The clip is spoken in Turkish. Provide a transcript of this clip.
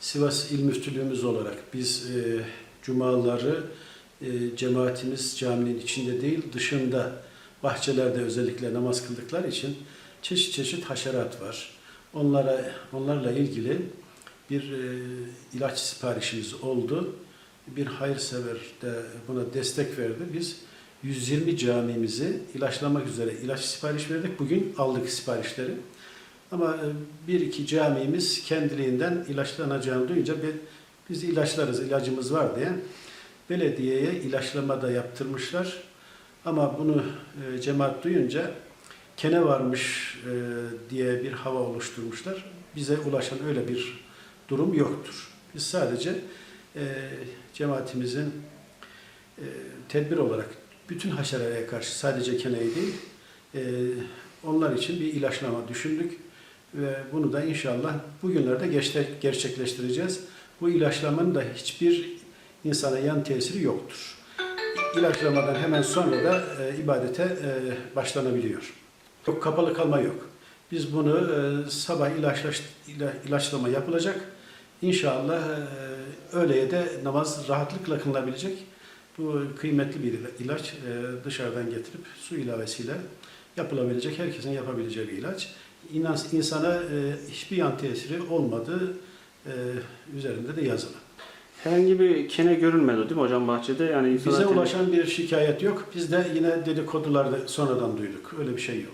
Sivas İl Müftülüğümüz olarak biz e, cumaları e, cemaatimiz caminin içinde değil dışında bahçelerde özellikle namaz kıldıkları için çeşit çeşit haşerat var. Onlara onlarla ilgili bir e, ilaç siparişimiz oldu. Bir hayırsever de buna destek verdi. Biz 120 camimizi ilaçlamak üzere ilaç sipariş verdik. Bugün aldık siparişleri. Ama e, bir iki camimiz kendiliğinden ilaçlanacağını duyunca bi- biz ilaçlarız, ilacımız var diye belediyeye ilaçlama da yaptırmışlar. Ama bunu e, cemaat duyunca kene varmış e, diye bir hava oluşturmuşlar. Bize ulaşan öyle bir durum yoktur. Biz sadece cemaatimizin tedbir olarak bütün haşereye karşı sadece keneyi değil, onlar için bir ilaçlama düşündük ve bunu da inşallah bugünlerde gerçekleştireceğiz. Bu ilaçlamanın da hiçbir insana yan tesiri yoktur. İlaçlamadan hemen sonra da e, ibadete e, başlanabiliyor. Yok kapalı kalma yok. Biz bunu e, sabah ilaçlaş, ila- ilaçlama yapılacak. İnşallah e, öğleye de namaz rahatlıkla kılınabilecek. Bu kıymetli bir ila- ilaç e, dışarıdan getirip su ilavesiyle yapılabilecek, herkesin yapabileceği bir ilaç. İnan, insana e, hiçbir yan tesiri olmadığı e, üzerinde de yazılı. Herhangi bir kene görülmedi değil mi hocam bahçede? Yani Bize ulaşan bir şikayet yok. Biz de yine dedikodularda sonradan duyduk. Öyle bir şey yok.